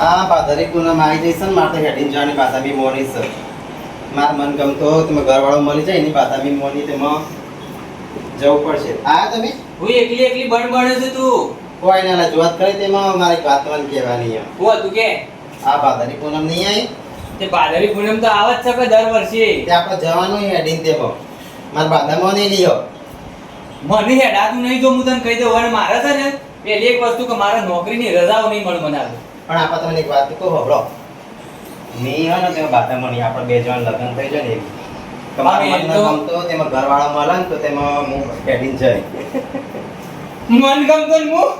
આ પાથરી પૂનમ આવી જઈશ ને મારે હેડીને જવાની પાછા બી મોની છે. માર મન ગમતો તમે ઘરવાળો મળી જાય એની પાછા બી મોડી તેમાં જવું પડશે. આ તમે? હું એકલી એકલી બળ બળે છે તું. કોઈ ના રજૂઆત કરી તેમાં મારી વાત તમને કહેવાની એમ હું હતું કે? આ પાથરી પૂનમ નહીં આવી? તે પાદરી પૂનમ તો આવે જ છે કે દર વર્ષે. તે આપણે જવાનું હેડીને તેમાં. મારા બાદામાં નહીં લ્યો મને હેડાતું નહીં જો હું તને કહી દઉં અને મારે છે ને પેલી એક વસ્તુ કે મારે નોકરીની રજાઓ નહીં મળે મને. પણ આપણે તમને એક વાત કહું હબળો મેં હે ને તે નહીં આપણે બે જણ લગ્ન થઈ જાય ને તમારા હા, એ ગમતો તેમાં ઘરવાળો મળે ને તો તેમાં હું હેડીને જાય મન ગમતો ને હું?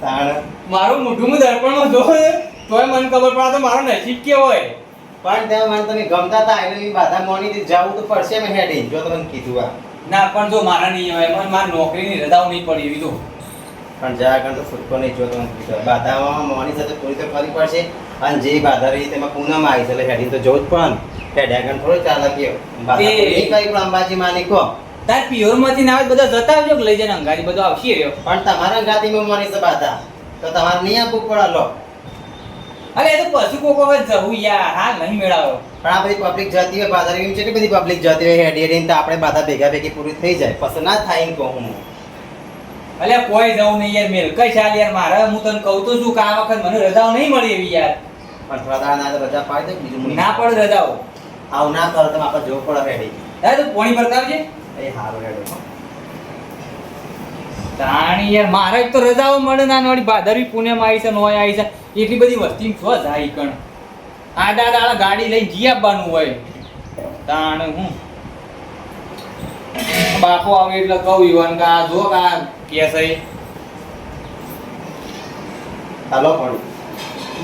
તાણ. મારું મોઢું હું દર્પણમાં જોઉં ને તોય મને ખબર પડે તો મારો નસીબ કેવો હોય. પણ ત્યાં મને તમે ગમતા હતા એટલે બાધા મોની જવું તો પડશે મેં હેડી. જો તમને કીધું આ. ના પણ જો મારા નહીં હોય મને મારી નોકરીની રજાઓ નહીં પડી એવી તો. પણ તો છૂટકો નહીં જોતો બાધામાં મોની સાથે પૂરી તો કરવી પડશે. અને જે બાધા રહી તેમાં પૂનમ આવી છે. એટલે હેડી તો જવું જ પણ. હેડ્યા આગળ થોડો ચાલે કે બાધા તે- તો નહીં કરી પણ અંબાજી માની કહો તાર પિયોરમાંથી ના બધા જતા આવજો લઈ જઈને અંગારી બધો આવશે રહ્યો પણ તમારા ગાદીમાં મોની છે બાધા. તો તમારે નહીં આપવું પડે લો અરે એ તો પશુ કોક વખત જવું યાર. હા નહીં મેળાવો. પણ આ બધી પબ્લિક જતી હોય બાધા એમ કે બધી પબ્લિક જતી હોય? હેડી હેડીને તો આપણે બાધા ભેગા ભેગી પૂરી થઈ જાય. પસંદ ના થાય એમ કહું હું. અલે કોઈ જવું નહીં યાર મેલ કઈ ચાલ યાર મારે? હું તને કહું તો છું કે આ વખત મને રજાઓ નહીં મળી એવી યાર. પણ થોડા દાડા ના રજા પાડી દે બીજું ના પડે રજાઓ. આવું ના કરો તમે આપણે જવું પડે રેડી દાદા તું પોણી બતાવજે એ હારું હેડો તાણી યાર મારે તો રજાઓ મળે ના નોડી ભાદરવી પુણેમાં આવી છે નોય આવી છે. એટલી બધી વસ્તી છો જાય કણ? આડા દાડા ગાડી લઈ જી આપવાનું હોય. તાણ હું. બાપો આવે એટલે કહું ઈવન કે આ જો કા આ કે છે. હાલો પણ.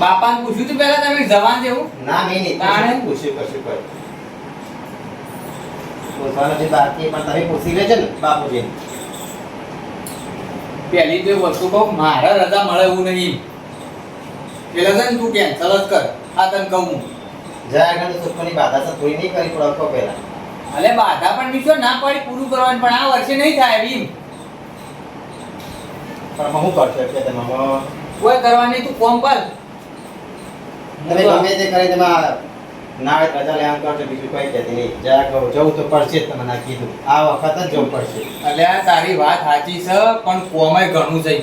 બાપાને પૂછ્યું તું પહેલા તમે જવાન જેવું ના મેં નહીં તાણે? પૂછ્યું કશું પૂછવાનું છે બાકી પણ તમે પૂછી લેજો ને બાપુજી. પહેલી તો એ વસ્તુ કહું મારે રજા મળે એવું નહીં. એટલે છે ને તું કેન્સલ જ કર. આ તને કહું જ્યાં આગળ સુખની બાધા તો થોડી નહીં કરી પડો પહેલા. અલે બાધા પણ બીજો ના પાડી પૂરું કરવાનું પણ આ વર્ષે નહીં થાય પણ હું કરશો એટલે તમે? કોઈ કરવાની તું કોમ પર તમે ગમે તે કરે તમે આ ના તો રજા કરજો બીજું કોઈ કહેતી નહીં. જરા કહો જવું તો પડશે જ તમે ના કીધું. આ વખત જ જવું પડશે. એટલે આ તારી વાત સાચી છે પણ કોમાય ઘણું છે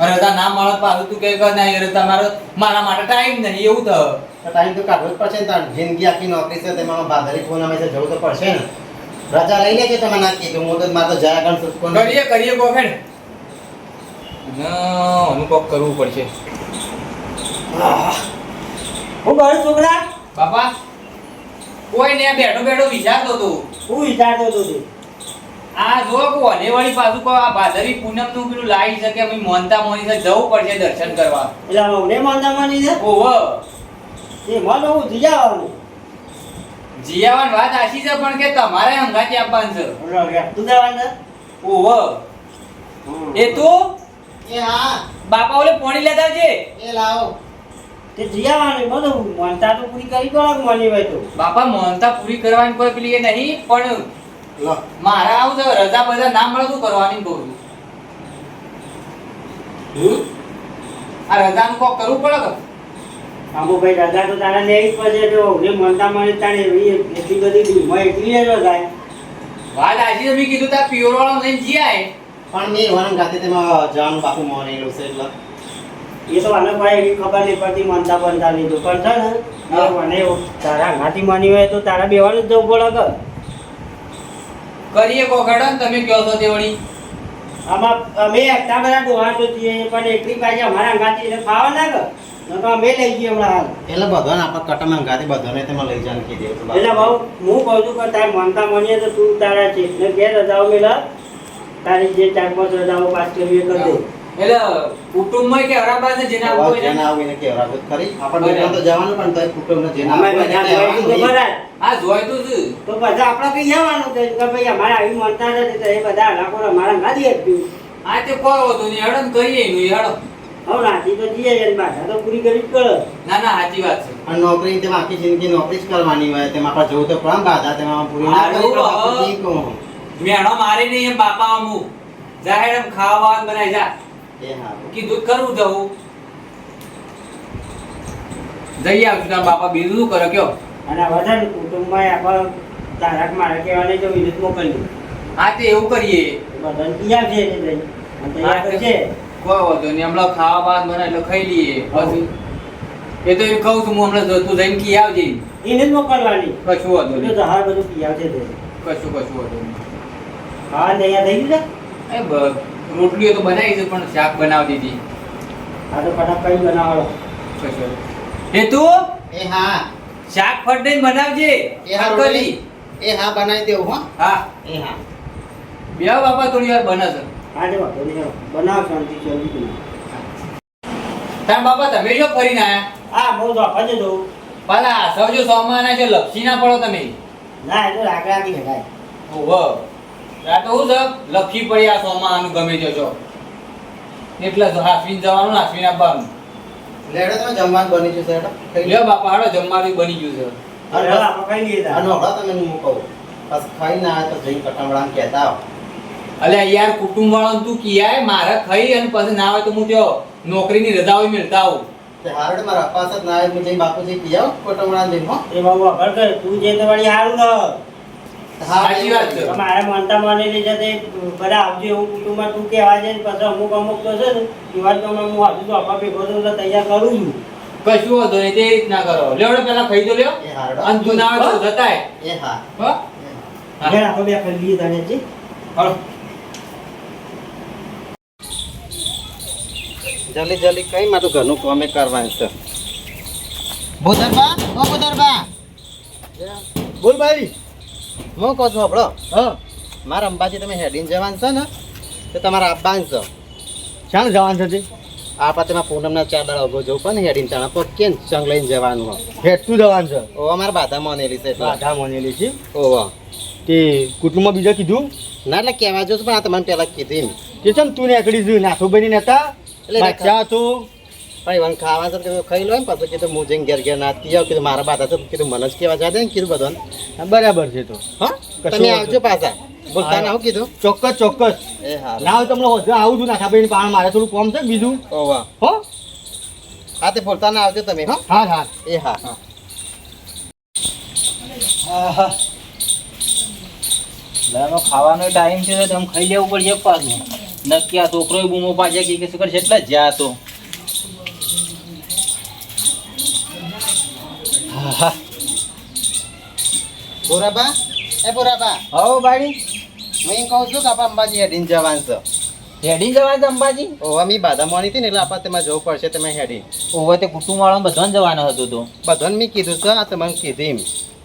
અરે રજા ના મળે પાછું તું કે ના યાર તમારો મારા માટે ટાઈમ નહીં એવું થયું તો. ટાઈમ તો કાઢવો જ પડશે ને તાર. જિંદગી આખી નોકરી છે તેમાં બાધારી ફોન અમે છે જવું તો પડશે ને. રજા લઈ લેજો તમે ના કીધું હું તો મારે તો જ્યાં આગળ સુખકો કરીએ કરીએ કોફેડ ના. અનુભવ કરવું પડશે. હું ઘર છોકરા. બાપા કોઈ ને બેઠો બેઠો વિચારતો તો. હું વિચારતો તો તું આ જો કોને વળી પાછું કો આ ભાદરી પૂનમનું પેલું લાઈ શકે અમે મોનતા મોની સાથે જવું પડશે દર્શન કરવા. એટલે મને મોનતા માની છે? ઓહો. એ મને હું જીજાવાનું જીયાવાન વાત આશી છે પણ કે તમારે અંગાથી આપવાનું છે. તું જવાનું? ઓહો. એ તું? એ હા. બાપા ઓલે પોણી લેતા છે એ લાવો. તે જીજાવાનું બધું માનતા તો પૂરી કરી કે માની ભાઈ તો? બાપા માનતા પૂરી કરવાની કોઈ પેલી એ નહીં પણ લો. મારા આવું છે રજા બધા ના મળે તું કરવાની બહુ. છું? આ રજાનું કોક કરવું પડે ભાઈ દાદા તો તારા લેવી જ પડશે જો ને મનતા મને તાણે એવી એટલી બધી ધૂળમાં એટલી લેજો થાય વાત આજે મેં કીધું તાર પ્યોર વાળો લઈને જીયાય પણ મેં વરણ ખાતે તેમાં જવાનું બાપુ મોનેલું છે એટલે. એ તો આને ભાઈ એવી ખબર નહીં પડતી મનતા બનતા લીધું પણ છે ને મને તારા હાથી માની હોય તો તારા બેવાનું જ જવું પડે કે કરીએ કોક ને તમે કહો છો તે વળી. આમાં અમે એટલા બધા ડોહા તો છીએ પણ એકલી પાછી અમારા અંગાથી એટલે ખાવા ના કે અમે લઈ જઈએ હમણાં હાલ. એટલે બધાને આપણે કટમાં ગાતે બધાને તેમાં લઈ જવાનું કીધું હતું એટલે બાપુ. હું કહું છું કે તારે માનતા માનીએ તો તું તારા છે. ને બે રજાઓ મેળા તારી જે ચાર પાંચ રજાઓ પાસ કરવી એ કરી એટલે કુટુંબમાં કે હરાબા જેને આવવું જેને આવું એને કહેવડાવવું જ ખરી આપણે તો જવાનું પણ તોય કુટુંબને જેને અમે બધા એને જોઈતું. આ છે તો બધા આપણે કઈ જવાનું છે? કે ભાઈ અમારે આવી માનતા નથી તો એ બધા લાખો અમારા ગાદી આપ્યું આ તે કોઈ હોતું નહીં. હેડો ને હેડો. હવે નાથી તો જઈએ જ બાધા તો પૂરી કરવી પડે. ના ના સાચી વાત છે. અને નોકરી તેમાં આખી જિંદગી નોકરી જ કરવાની હોય તેમાં આપણે જવું તો પણ બાધા તેમાં પૂરી ના કરી તો આપણે હવે. ઠીક કહું. મેણો મારે નહીં એમ બાપા અમુક જાહેર એમ ખાવા બનાવી જા. એ હારું. કીધું જ જવું જઈ આવશું તારા બાપા બીજું શું કરો કયો? અને છે કુટુંબમાં આપણે તારાક મારે કહેવાને જો વિરુદ્ધ મોકલ્યું હા તે એવું કરીએ. બધાને તૈયાર છે તૈયાર છે કોઈ વાંધો નહીં હમણાં ખાવા બાદ મને એટલે ખાઈ લઈએ. પછી એ તો એમ કહું છું હું હમણાં તું જઈને કી આવજે. એને જ મોકલવાની કશું વાંધો તો નહીં. જહાજ બધું પી આવજે. કશું કશું વાંધો નહીં. હા તૈયાર થઈ ગયું છે એ રોટલીઓ તો બનાવી છે પણ શાક બનાવી દીધી. આ તો ફટાફટ કઈ બનાવો. કશું એ તું? એ હા. શાક ફટ બનાવજે. એ હા કરી રોટલી એ હા બનાવી દેવું હા. હા. એ હા. બે બાપા થોડી વાર બને છે હા જો વાંધો નહીં બનાવ શાંતિ શાંતિ બનાવ. તાર બાપા તમે જો ફરીને આયા? હા બહુ ધોકા જ દઉં પાલા સૌજો સોમાના છે લપસી ના પડો તમે. ના એ તો લાકડાથી ભેગાય ઓહો. આ તો શું છે લપસી પડી આ સોમાનું ગમે જો. છો એટલે જ હાસવીને જવાનું ને હાસવીને આવવાનું લેડો તમે જમવાનું બની ગયું છે ખાઈ લ્યો બાપા હાડો જમવાનું બની ગયું છે. અરે આપણે ખાઈ. આનો હળો તમે હું કહું. બસ ખાઈ ના તો જઈને કટામડાને કહેતા આવો. અલે યાર કુટુંબ વાળો તું કિયાય મારે ખાઈ અને પછી ના આવે તો હું ત્યાં નોકરીની રજા હોય મેળતા આવું. તે હારડ મારા અપાસ જ ના આવે હું જઈને બાપુજી કહી કોટમણા કટામડાને એ બાબુ આગળ કર તું જે તો વળી હારું કર. સાચી વાત છે. મારે માનતા માની છે તે બધા આવજો એવું કુટુંબમાં તું કહેવા જાય પછી અમુક અમુક તો છે ને એવા તો હું હજુ તો આપા ભેગો એટલે તૈયાર કરું છું. કશું વાંધો નહીં તે રીતના કરો. લેવડો પેલા ખાઈ તો લ્યો. અને તું ના આવે તો જતાય. એ હા. હા. હા. આપણે બે ખાઈ લઈએ તને જી હાલો જલ્દી જલ્દી કઈ મારું ઘરનું કામે કરવાનું છે? ભૂતરબા ઓ ભૂતરબા. બોલ ભાઈ હું કહું છું આપણો હા. મારા અંબાજી તમે હેડીને જવાનું છે ને તો તમારા આપવાનું છે. ક્યાં જવાનું છે આપણા તેમાં પૂનમના ચાર દાડા અગાઉ જવું પણ ને હેડીને પર કેમ સંગ લઈને જવાનું હેઠું જવાનું છે? ઓ અમારે બાધા મોનેલી છે બાધા મોનેલી છે? ઓવા તે કુટુંબમાં બીજા કીધું? ના એટલે કહેવા જો પણ આ તમને પહેલાં કીધી ને. કે છે ને તું નીકળી છું નાથુભાઈ નતા. એટલે બાદશાહ છું? પણ એવાનું ખાવા તો કીધું ખાઈ લો ને પછી કીધું હું જઈને ઘેર ઘેર નાતી આવ કીધું મારા બાધા તો કીધું મને જ કહેવા જાતે ને કીધું બધાને. બરાબર છે તો. હા? તમે આવજો પાછા. બોલતા ના કીધું. ચોક્કસ ચોક્કસ. એ હા તમને આવું છું નાથાભાઈ પાણ મારે થોડું કોમ છે બીજું. ઓવા હો? હા તે બોલતા ના આવજો તમે હા. હા હા. એ હા. દાનો ખાવાનો ટાઈમ છે તો તમે ખાઈ લેવું પડશે પાછું. નક્કી આ છોકરો બૂમો પાછે કે શું કરશે એટલે જ જ્યાં તો બોરાબા એ બોરાબા હો બાડી. હું એમ કહું છું કે આપણે અંબાજી હેડીને જવાનું છો. હેડી જવાનું છે અંબાજી? ઓવા મી બાધા મોની હતી ને એટલે આપણે તેમાં જવું પડશે તમે હેડી. ઓવે તે કુટુંબ વાળા બધાને જવાનું હતું તો. બધાને મેં કીધું છે આ તમને કીધું એમ.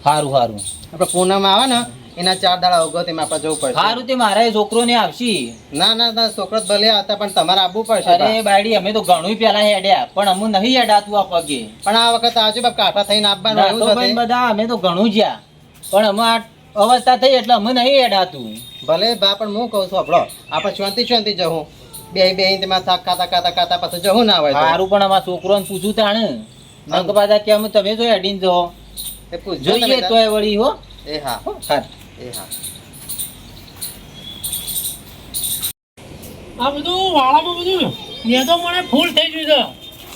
સારું સારું આપણે પૂનમ આવે ને એના ચાર દાડા અગાઉ એમાં આપણે જવું પડશે. સારું તે મારા છોકરો ને આવશી ના ના ના છોકરો ભલે હતા પણ તમારે આવવું પડશે અરે. બાયડી અમે તો ઘણું પેલા હેડ્યા પણ અમુ નહીં હેડાતું આ પગે. પણ આ વખત આવજો બાપ કાંઠા થઈને છે બધા અમે તો ઘણું જ્યાં. પણ અમે આ અવસ્થા થઈ એટલે અમે નહીં હેડાતું. ભલે બા પણ હું કહું છું આપણો આપણે શાંતિ શાંતિ જવું. બે બે તેમાં થાક ખાતા ખાતા ખાતા પાછું જવું ના હોય મારું સારું પણ અમારા છોકરોને પૂછું તાણે. નંગ પાછા કે અમે તમે જો હેડીને જો. જોઈએ તો એ વળી હો. એ હા. હા એ હા આ બધું વાળામાં બધું નેદો મને ફૂલ થઈ ગયું છે.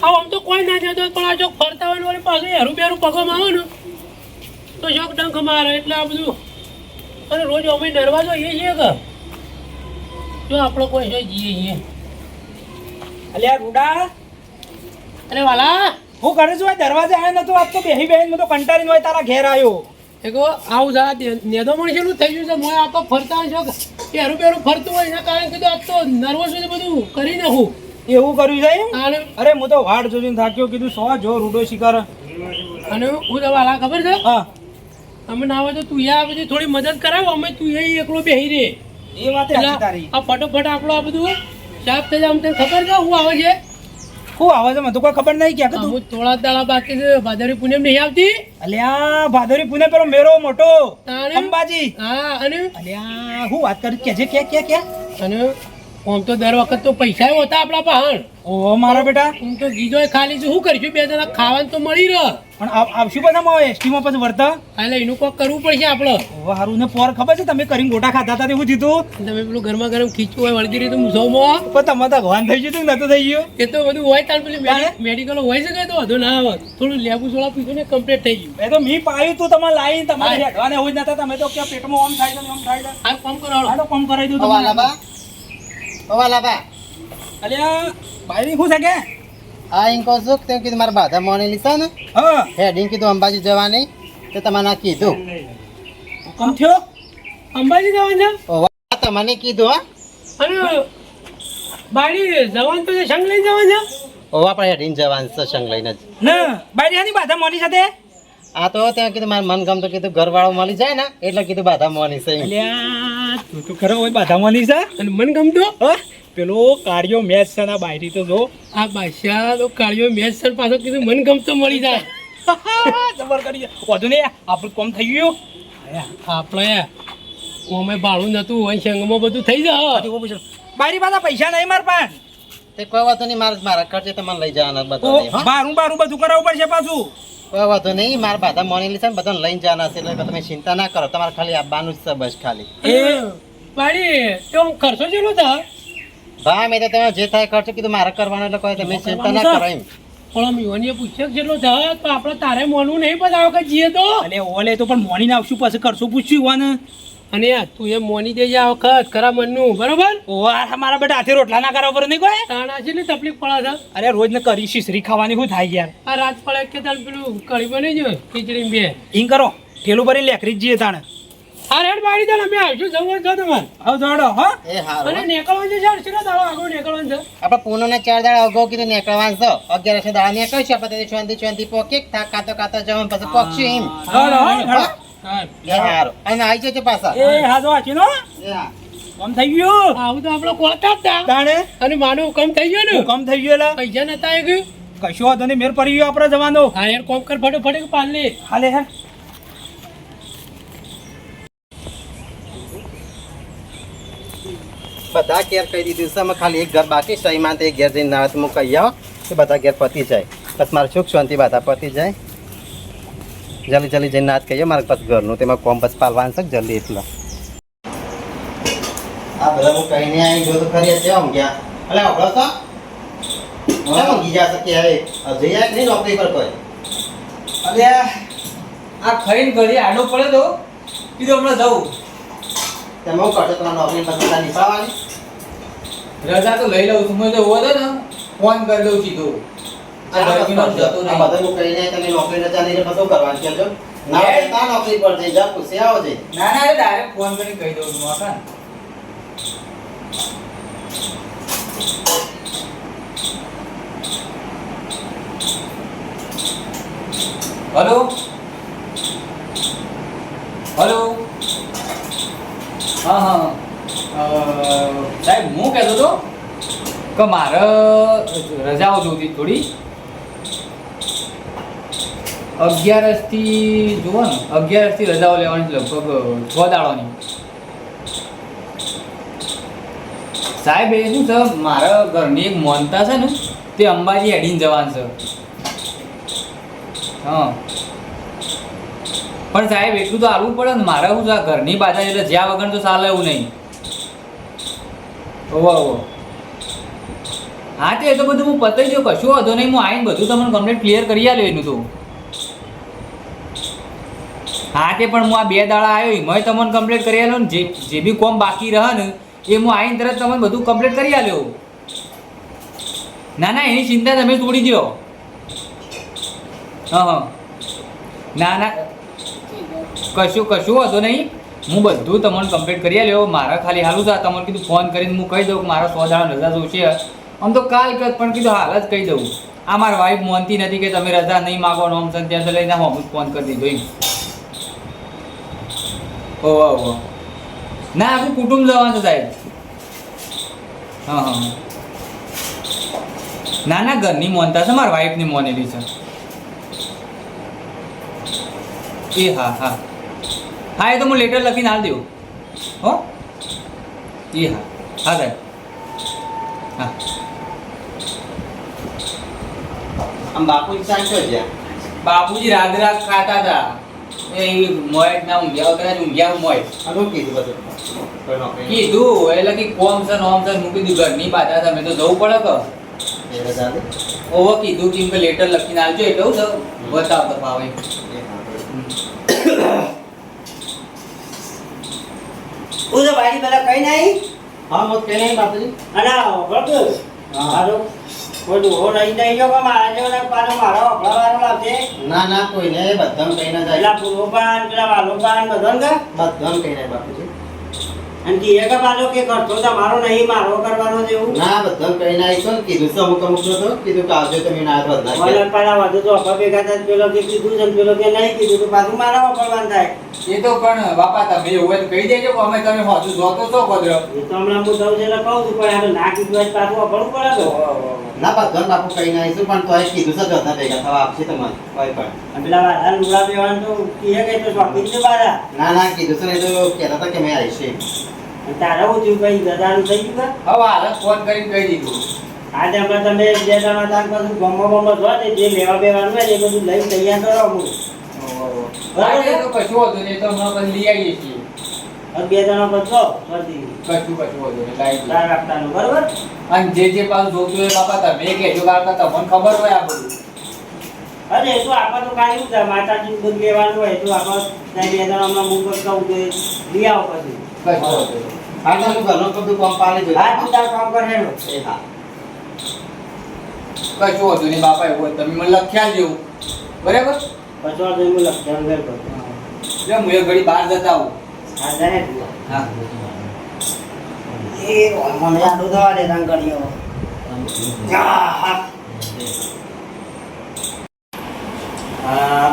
આ આમ તો કોઈ ના જતો પણ આ જો ફરતા હોય ને પાછું હેરું બેરું પગમાં આવે ને તો જોક ડંખ મારે. એટલે આ બધું અને રોજ અમે નરવા જોઈએ છીએ કે જો આપણો કોઈ છે જઈએ છીએ. અલ્યા રૂડા. અરે વાલા. હું કરું છું આ દરવાજે આવ્યો નતો આજ તો બેહી બેહી હું તો કંટાળીને હોય તારા ઘેર આવ્યો એ કહો આવું જા નેદો મને શેનું થઈ ગયું છે. મોય આ તો ફરતા હોય છે કે હેરું પેરું ફરતું હોય એના કારણે કીધું આ તો નર્વસ હોય બધું. કરી નાખું. એવું કર્યું છે અરે હું તો વાડ જોઈને થાક્યો કીધું સો જો રૂડો શિકાર. અને હું તો વાલા ખબર છે? હા. અમે ના હોય તો તું આ બધી થોડી મદદ કરાવો અમે તું એ એકલો બેહી રે. એ વાત આ ફટોફટ આપણું આ બધું સાફ થઈ જાય અમને ખબર છે? હું આવે છે? શું આવે છે મને તો કોઈ ખબર નહીં કે તું થોડા દાડા બાકી છે. ભાદરવી પૂનમ નહીં આવતી? અલ્યા ભાદરી પૂનમ પેલો મેરો મોટો? અંબાજી. હા અને? અલ્યા હું વાત કરું? કે જે કે કે કે? અને આમ તો દર વખત તો પૈસા હોતા આપણા પાસે ઓહો મારા બેટા. હું તો ગીજો ખાલી છું. શું કરશું બે જણા ખાવાનું તો મળી રહે. પણ આવ- આવશું બધા એસટીમાં પછી વર્તા? એટલે એનું કોક કરવું પડશે આપણે સારું હારું ને પોર ખબર છે તમે કરીને ગોટા ખાતા હતા એવું જીતું? તમે પેલું ગરમા ગરમ ખીચું હોય વળગી રીતે તો મુસોમાં પણ તમે તો ભગવાન થઈ ગયું નતું થઈ ગયું. એ તો બધું હોય તાર પેલી મેડિકલ હોય શકે તો વધુ ના આવે થોડું લેબુ સોળા પીધું ને કમ્પ્લીટ થઈ ગયું. એ તો મી પાયું તું તમારે લાવી તમારે. હેઠવાને એવું જ નતા તમે તો કે પેટમાં ઓમ થાય છે ઓમ થાય છે. આ કામ કરો હાલો. હાલો કોમ કરાવી દઉં તમારે લાબા લાબા અલ્યા. ભાઈ શું છે કે? આ એમ કહું છું તેમ કીધું મારા બાધા મોને લીધા ને. હા. હેડિંગ કીધું અંબાજી જવાની. તો તમારે ના કીધું. હુકમ થયો? અંબાજી જવાનું છે? તમને કીધું હા? અને બાળી જવાનું તો સંગ લઈને જવાનું છે? ઓવા પણ જવાનું છે સંગ લઈને જ. ના બાધા મોની સાથે? આ તો ત્યાં કીધું મારે મન ગમતું કીધું ઘરવાળો મળી જાય ને એટલે કીધું બાધા મોની છે તું તો ખરો હોય બાધા મોની છે. અને મન ગમતો હા? પેલો કાર્યો મેચ છે ના બાયરી તો જો. આ બાદશાહ તો કાર્યો મેચ પાછો કીધું મન ગમતો મળી જાય. જબર કરી વધુ ને આપણું કોમ થઈ ગયું. આપણે અમે ભાડું નતું હોય સંગમાં બધું થઈ જાય. બારી પાછા. પૈસા નહીં માર પાસે. તે કોઈ વાતો નહીં મારે મારા ખર્ચે તમારે લઈ જવાના બધા. બારું બારું બધું કરાવવું પડશે પાછું. કોઈ વાંધો નહીં મારા બધા મોની છે ને બધાને લઈને જવાના છે એટલે તમે ચિંતા ના કરો તમારે ખાલી આવવાનું જ છે બસ ખાલી. એ બાળી તો હું ખર્ચો જેટલો થાય? ભાઈ મેં તો તમે જે થાય ખર્ચો કીધું મારે કરવાનું એટલે કહે તમે ચિંતા ના કરો એમ. પણ આમ યુવાનીએ પૂછ્યો જેટલો થાય તો આપણે તારે મોનું નહીં બતાવો કે જીએ તો? અલે ઓલે તો પણ મોની આવશું પછી કરશું પૂછ્યું યુવાને. અને યાર તું એ મોની દેજે આ વખત ખરા મનનું બરોબર? ઓ આ મારા બેટા હાથે રોટલા ના કરવા પર નહીં કોઈ? તાણા છે ને તકલીફ પડે છે. અરે રોજ ને કરી શીશરી ખાવાની શું થાય યાર? આ રાત પડે કે તાર પેલું કઢી બની જો ખીચડી બે. ઈંગ કરો ઠેલું ભરી લેખરી જ જઈએ તાણે. આ રેડ બાળી દે અમે આવશું જવું છો તમારે. આવ દોડો હા. એ હારો અને હો. નીકળવાનું છે ચાર શીરો દાડો આગળ નીકળવાનું છે. આપણે પૂનો ને ચાર દાડા અગાઉ કીધું નીકળવાનું છે. અગિયાર છે દાડા નીકળશું આપણે તેથી ચોંધી ચોંધી પોકે થાક કાતો કાતો જવાનું પછી પોકશું એમ. દોડો હા હા એ હારો. અને આવી જજો પાછા. એ હા. જો આચી નો કમ થઈ ગયો? આવું તો આપણો કોળતા જ દાણે અને માનું કમ થઈ ગયો ને? કમ થઈ ગયો પૈસા નતા આવી ગયું કશો વાંધો નહીં મેર પડી ગયો આપણે જવાનો. હા યાર કોમ કર ફટોફટ એક પાલ લે હાલે હે. બધા ઘેર કહી દીધું છે અમે ખાલી એક ઘર બાકી છે એમાં તે ઘેર જઈને નાત હું કહી આવો કે બધા ઘેર પતી જાય. બસ મારે સુખ શાંતિ બધા પતી જાય. જલ્દી જલ્દી જઈને નાત કહીએ મારે પછી ઘરનું તેમાં કોમ બસ પાલવાનું છે જલ્દી એટલે. આ બધા હું કહીને આવી ગયો તો ખરી છે આમ ગયા. અલે આવડો તો કેમ ઊંઘી જા હવે જઈ આય નહીં નોકરી પર કોઈ? અલ્યા આ ખાઈને ઘરે આડો પડે તો કીધું હમણાં જવું તેમાં હું કરતો તમારે નોકરી નિભાવવાની. રજા તો લઈ લઉં છું. મેં તો હોતો ને ફોન કરી દઉં સીધો. આ ગરમીનો જતો આ નહીં. બધા હું કહીને તમે નોકરી રજા લઈને બધું કરવાનું છે જો ના તા નોકરી પર જઈ જા પૂછી આવો જઈ ના ના ડાયરેક્ટ ફોન કરીને કહી દઉં છું મોકા હલો હલો હા હા અ, સાહેબ હું કહેતો હતો કે મારે રજાઓ જોતી થોડી. અગિયારસથી જુઓ ને અગિયારસથી રજાઓ લેવાની લગભગ, છ દાડોની સાહેબ, એ શું છે? મારા ઘરની એક મોનતા છે ને, તે અંબાજી હેડીને જવાનું છે. હા. પણ સાહેબ, એટલું તો આવવું પડે ને, મારે શું છે? ઘરની બાધા એટલે જ્યાં વગર તો ચાલે એવું નહીં. ઓવો ઓવો હા, તે એ તો બધું હું પતાઈ ગયો. કશું વાંધો નહીં, હું આવીને બધું તમને કમ્પ્લેટ ક્લિયર કરી આલ્યો એનું તો. હા, તે પણ હું આ બે દાડા આવ્યો એમાં તમને કમ્પ્લેટ કરી આલ્યો ને, જે બી કોમ બાકી રહે ને, એ હું આવીને તરત તમને બધું કમ્પ્લેટ કરી આલ્યો. ના ના, એની ચિંતા તમે તોડી દો હા ના ના. કશું કશું વાંધો નહીં. હું બધું તમને કમ્પ્લીટ કરી આલ્યો. મારા ખાલી હાલું છે. તમને કીધું ફોન કરીને હું કહી દઉં કે મારા સો દાડા રજા જોશે. આમ તો કાલ કર પણ કીધું, હાલ જ કહી દઉં. આ મારી વાઈફ મોનતી નથી કે તમે રજા નહીં માગો ને આમ છે ત્યાં તો લઈને હું ફોન કરી દીધો એમ. ઓ ઓ ના, આખું કુટુંબ જવાનું સાહેબ. હા હા. ના ના ઘરની મોનતા છે, મારા વાઈફની મોનેલી છે. એ, હા હા. હા, એ તો હું લેટર લખીને હાલ દઉં. હો? એ, હા. હા, સાહેબ. હા. આમ બાપુજી સાચો જ્યાં? બાપુજી રાત રાત ખાતા હતા. એ મોય ના ઊંઘ્યા કદાચ ઊંઘ્યા મોય આનું કીધું બધું. કીધું એટલે કે કોમ છે નોમ છે મૂકી દીધું ઘરની પાછા તમે તો જવું પડે કે. ઓવો કીધું કેમ કે લેટર લખીને આવજો એટલે હું તો બતાવતો પાવે એ હા. ભાઈ પેલા કઈ નહીં હા મત કઈ નહીં બાપુજી? અને વળગ હા. મારો કોઈ ડોહો લઈ નહીં ગયો પણ મારા જેવો પાછો મારો અભળાવાનો લાવશે ના ના કોઈ નહીં બધાને કઈ ના જાય. પેલા પૂર્વપાન પેલા વાલોપાન બધાને કે બધાને કઈ નહીં બાપુજી. અને કે એક પાછો કે કરતો તમારો નહીં મારો કરવાનો એવું? ના બધું કઈ ના આવીશું કીધું તો અમુક અમુક તો. કીધું કે આવજો તમે ના તો ના મને પાછા વધુ તો અપા ભેગા થાય પેલો કે કીધું છે પેલો કે નહીં કીધું તો પાછું મારા વાપરવાનું થાય. એ તો પણ બાપા તમે એવું હોય તો કહી દેજો અમે તમે હોતું જોતો તો કદર એ તો હમણાં હું દઉં છે એટલે કહું છું પણ હવે ના કીધું તો પાછું વાપરવું પડે ને ના બધાને બાપુ કઈ ના આવીશું પણ તોય કીધું છે બધા ભેગા થવા આપશે તમને કોઈ પણ. પેલા વાળા લુગડા બેવાનું તો કીએ કે તો છે ના ના કીધું છે ને એ તો કહેતા હતા કે મેં આવીશે તારા હું થયું કઈ થઈ ગયું હવે હાલ ફોન કરીને કહી દીધું. આજે હમણાં તમે બે જણા તાર પાછું ગમો ગમો જો ને જે લેવા બેવાનું હોય એ બધું લઈને તૈયાર કરો હું હા, તો કશું હોતું નહીં તો હમણાં લઈ આવીએ છીએ. બે જણા બચો કશું. બરોબર? અને જે જે પાછું જોતું હોય બાપા તમે કહેજો કારણ કે તમને ખબર હોય આ બધું. અરે એ તો આપણે તો કાંઈ શું માતાજી બધું લેવાનું હોય તો આપણે બે જણા હમણાં મું કહું કે લઈ આવો પછી હા તો ઘરનું બધું કામ પાલી દઉં હા તું તાર કામ કર હા. કશું હોતું નહીં બાપા એવું હોય તમે મને લખ્યા જેવું. બરાબર? પછી લખ્યા એટલે હું એ ઘડી બહાર જતા આવું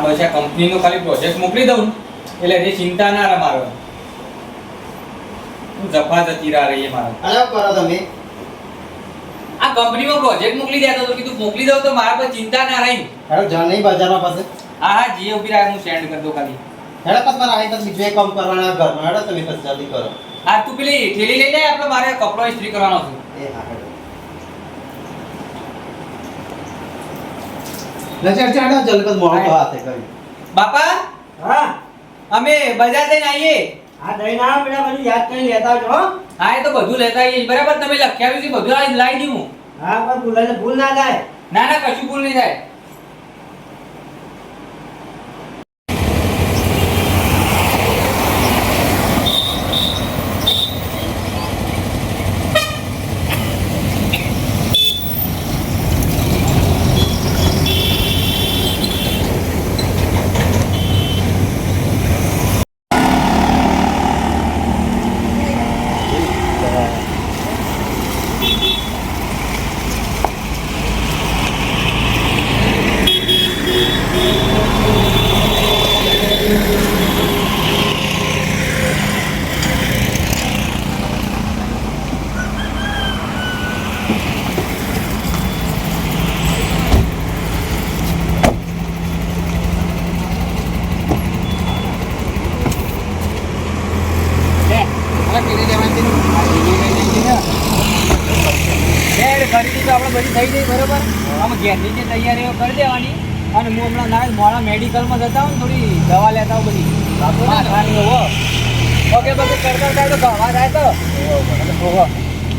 બસ આ કંપનીનો ખાલી પ્રોજેક્ટ મોકલી દઉં એટલે એની ચિંતા ના રહે મારો. હું જફા જતી રાહ રહીએ મારો. અરે કરો તમે. આ કંપનીમાં પ્રોજેક્ટ મોકલી દેતો તો કીધું મોકલી દઉં તો મારા પર ચિંતા ના રહી હેડો જા નહીં બજારમાં પાસે હા હા જીએ ઊભી રાખ હું સેન્ડ કરી દઉં ખાલી. હેડો પછી મારે આવી પછી બીજું કામ કરવાના ઘરમાં હેડો તમે પછી જલ્દી કરો. આ તું પેલી થેલી લઈ લે આપણે મારે કપડો ઇસ્ત્રી કરવાનો છે. એ હા હેડો. નજર ચાડો જલ્દી પછી મોડું થવા હાથે કરી. બાપા હા? અમે બજાર જઈને આવીએ હા દઈ ના પેલા બધું યાદ કરીને લેતા આવજો હો. હા એ તો બધું લેતા આવીએ બરાબર તમે લખ્યાવ્યું છે બધું આ લાવી દઉં હું. હા પણ ભૂલાય ભૂલ ના થાય. ના ના કશું ભૂલ નહીં થાય બેડ ખરીદી તો આપણે બધી થઈ ગઈ બરોબર આમાં ઘેરની જે તૈયારીઓ કરી દેવાની અને હું હમણાં ના મોડા મેડિકલમાં જતા હોઉં ને થોડી દવા લેતા હોઉં બધી. માથાની હોવો ઓકે બધું કરતા થાય તો ગવા થાય તો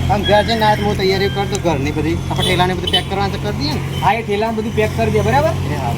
આમ ઘર જઈને ના હું તૈયારી કરતો ઘરની બધી. આપણે ઠેલાને બધું પેક કરવાનું તો કરી દઈએ ને. હા એ ઠેલાને બધું પેક કરી દે બરાબર? હા